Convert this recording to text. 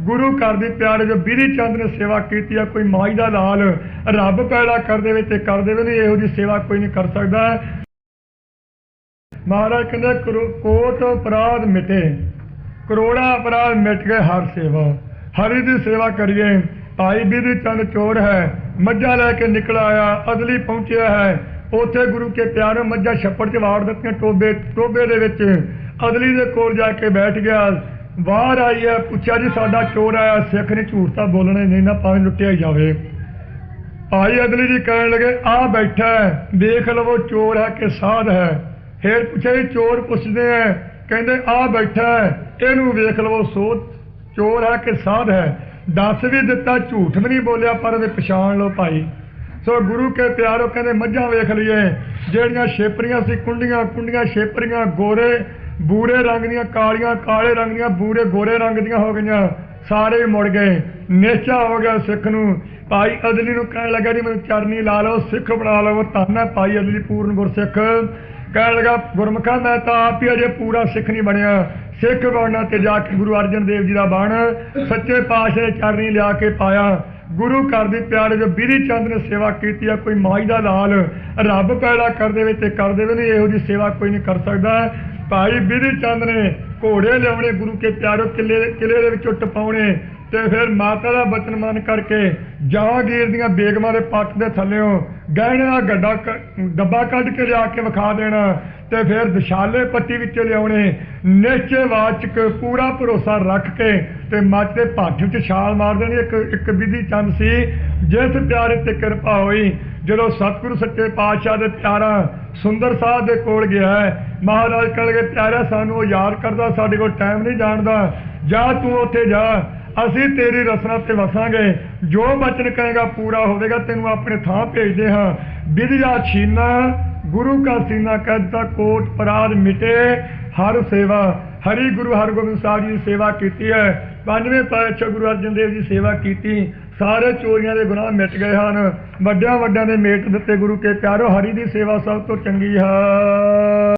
ਗੁਰੂ ਘਰ ਦੀ ਪਿਆਰੇ ਜੋ ਬੀਰੀ ਚੰਦ ਨੇ ਸੇਵਾ ਕੀਤੀ ਆ, ਕੋਈ ਮਾਈ ਦਾ ਲਾਲ ਰੱਬ ਪੈਦਾ ਕਰ ਦੇਵੇ ਤੇ ਕਰ ਦੇਵੇ, ਨਹੀਂ ਇਹੋ ਜੀ ਸੇਵਾ ਕੋਈ ਨਹੀਂ ਕਰ ਸਕਦਾ। ਮਹਾਰਾਜ ਕਹਿੰਦੇ, ਕਰੋ- ਕੋਟ ਅਪਰਾਧ ਮਿਟੇ, ਕਰੋੜਾ ਅਪਰਾਧ ਮਿਟ ਗਏ ਹਰ ਸੇਵਾ। ਹਰੀ ਦੀ ਸੇਵਾ ਕਰੀਏ, ਭਾਈ ਬੀਰੀ ਚੰਦ ਚੋਰ ਹੈ, ਮੱਝਾਂ ਲੈ ਕੇ ਨਿਕਲ ਆਇਆ, ਅਦਲੀ ਪਹੁੰਚਿਆ ਹੈ। ਉਥੇ ਗੁਰੂ ਕੇ ਪਿਆਰੇ ਮੱਝਾਂ ਛੱਪੜ 'ਚ ਵਾੜ ਦਿੱਤੀਆਂ, ਟੋਬੇ ਟੋਬੇ ਦੇ ਵਿੱਚ ਅਦਲੀ ਦੇ ਕੋਲ ਜਾ ਕੇ ਬੈਠ ਗਿਆ। ਬਾਹਰ ਆਈ ਹੈ, ਪੁੱਛਿਆ ਜੀ ਸਾਡਾ ਚੋਰ ਆਇਆ, ਸਿੱਖ ਨੇ ਝੂਠ ਤਾਂ ਬੋਲਣਾ ਨਹੀਂ, ਨਾ ਭਾਵੇਂ ਲੁੱਟਿਆ ਹੀ ਜਾਵੇ। ਭਾਈ ਅਗਲੀ ਜੀ ਕਹਿਣ ਲੱਗੇ ਆ ਬੈਠਾ ਹੈ ਦੇਖ ਲਵੋ ਚੋਰ ਹੈ ਕਿ ਸਾਧ ਹੈ। ਫੇਰ ਪੁੱਛਿਆ ਜੀ, ਚੋਰ ਪੁੱਛਦੇ ਆ ਕਹਿੰਦੇ ਆ ਬੈਠਾ ਇਹਨੂੰ ਵੇਖ ਲਵੋ ਸੋਧ, ਚੋਰ ਹੈ ਕਿ ਸਾਧ ਹੈ? ਦੱਸ ਵੀ ਦਿੱਤਾ, ਝੂਠ ਵੀ ਨਹੀਂ ਬੋਲਿਆ, ਪਰ ਉਹਦੇ ਪਛਾਣ ਲਓ ਭਾਈ। ਸੋ ਗੁਰੂ ਕੇ ਪਿਆਰੋ ਕਹਿੰਦੇ, ਮੱਝਾਂ ਵੇਖ ਲਈਏ, ਜਿਹੜੀਆਂ ਛੇਪਰੀਆਂ ਸੀ, ਕੁੰਡੀਆਂ ਕੁੰਡੀਆਂ ਛੇਪਰੀਆਂ, ਗੋਰੇ ਬੂਰੇ ਰੰਗ ਦੀਆਂ ਕਾਲੀਆਂ, ਕਾਲੇ ਰੰਗ ਦੀਆਂ, ਬੂਰੇ ਗੋਰੇ ਰੰਗ ਦੀਆਂ ਹੋ ਗਈਆਂ। ਸਾਰੇ ਮੁੜ ਗਏ। ਨੇਚਾ ਹੋ ਗਿਆ ਸਿੱਖ ਨੂੰ। ਭਾਈ ਅਦਲੀ ਨੂੰ ਕਹਿਣ ਲੱਗਾ ਜੀ, ਮੈਨੂੰ ਚਰਨੀ ਲਾ ਲਓ, ਸਿੱਖ ਬਣਾ ਲਓ। ਧੰਨ ਹੈ ਭਾਈ ਅਦਲੀ ਪੂਰਨ ਗੁਰਸਿੱਖ। ਕਹਿਣ ਲੱਗਾ, ਗੁਰਮੁਖਾ, ਮੈਂ ਤਾਂ ਆਪ ਹੀ ਅਜੇ ਪੂਰਾ ਸਿੱਖ ਨਹੀਂ ਬਣਿਆ। ਸਿੱਖ ਬਣਨਾ ਤੇ ਜਾ ਕੇ ਗੁਰੂ ਅਰਜਨ ਦੇਵ ਜੀ ਦਾ ਬਾਣ ਸੱਚੇ ਪਾਤਸ਼ਾਹ ਨੇ ਚਰਨੀ ਲਿਆ ਕੇ ਪਾਇਆ। ਗੁਰੂ ਘਰ ਦੀ ਪਿਆਰੇ ਜੋ ਬੀਰੀ ਚੰਦ ਨੇ ਸੇਵਾ ਕੀਤੀ ਆ, ਕੋਈ ਮਾਈ ਦਾ ਲਾਲ ਰੱਬ ਪੈਦਾ ਕਰ ਦੇਵੇ ਤੇ ਕਰ ਦੇਵੇ, ਨਹੀਂ ਇਹੋ ਜੀ ਸੇਵਾ ਕੋਈ ਨਹੀਂ ਕਰ ਸਕਦਾ। ਭਾਈ ਬੀਰੀ ਚੰਦ ਨੇ ਘੋੜੇ ਲਿਆਉਣੇ, ਗੁਰੂ ਕੇ ਪਿਆਰੋ ਕਿਲੇ ਕਿਲੇ ਦੇ ਵਿੱਚੋਂ ਟਪਾਉਣੇ ਤੇ ਫਿਰ ਮਾਤਾ ਦਾ ਬਚਨ ਮੰਨ ਕਰਕੇ ਜਹਾਂਗੀਰ ਦੀਆਂ ਬੇਗਮਾਂ ਦੇ ਪੱਟ ਦੇ ਥੱਲਿਓਂ ਗਹਿਣੇ ਦਾ ਗੱਡਾ ਕ- ਡੱਬਾ ਕੱਢ ਕੇ ਲਿਆ ਕੇ ਵਿਖਾ ਦੇਣਾ ਤੇ ਫਿਰ ਵਿਸ਼ਾਲੇ ਪੱਟੀ ਵਿੱਚ ਲਿਆਉਣੇ, ਨਿਸ਼ਚੇ ਵਾਚਕ ਪੂਰਾ ਭਰੋਸਾ ਰੱਖ ਕੇ ਤੇ ਮੱਚ ਦੇ ਭੱਠ ਵਿੱਚ ਛਾਲ ਮਾਰ ਦੇਣੀ। ਇੱਕ ਇੱਕ ਵਿਧੀ ਚੰਦ ਸੀ ਜਿਸ ਪਿਆਰੇ ਤੇ ਕਿਰਪਾ ਹੋਈ, ਜਦੋਂ ਸਤਿਗੁਰੂ ਸੱਚੇ ਪਾਤਸ਼ਾਹ ਦੇ ਪਿਆਰਾ ਸੁੰਦਰ ਸਾਹਿਬ ਦੇ ਕੋਲ ਗਿਆ ਮਹਾਰਾਜ ਕਹਿੰਦੇ ਪਿਆਰਾ, ਸਾਨੂੰ ਉਹ ਯਾਦ ਕਰਦਾ, ਸਾਡੇ ਕੋਲ ਟਾਈਮ ਨਹੀਂ ਜਾਣਦਾ। ਜਾ ਤੂੰ ਉੱਥੇ ਜਾ, ਅਸੀਂ ਤੇਰੀ ਰਸਨਾ ਤੇ ਵਸਾਂਗੇ। ਜੋ ਬਚਨ ਕਹੇਗਾ, ਪੂਰਾ ਹੋਵੇਗਾ, ਤੈਨੂੰ ਆਪਣੇ ਥਾਂ ਭੇਜਦੇ ਹਾਂ। ਵਿਦਿਆ ਛੀਨਾ, ਗੁਰੂ ਕਾ ਸੀਨਾ ਕਹਿੰਦਾ ਕੋਟ ਪਰਾਧ ਮਿਟੇ, ਹਰ ਸੇਵਾ। ਹਰੀ ਗੁਰੂ ਹਰਗੋਬਿੰਦ ਸਾਹਿਬ ਜੀ ਦੀ ਸੇਵਾ ਕੀਤੀ ਹੈ। ਪੰਜਵੇਂ ਪਾਤਸ਼ਾਹ ਗੁਰੂ ਅਰਜਨ ਦੇਵ ਜੀ ਸੇਵਾ ਕੀਤੀ। ਸਾਰੇ ਚੋਰੀਆਂ ਦੇ ਗੁਨਾਹ ਮਿਟ ਗਏ ਹਨ। ਵੱਡਿਆਂ ਵੱਡਿਆਂ ਦੇ ਮੇਟ ਦਿੱਤੇ ਗੁਰੂ ਕੇ ਪਿਆਰੋ, ਹਰੀ ਦੀ ਸੇਵਾ ਸਭ ਤੋਂ ਚੰਗੀ ਹੈ।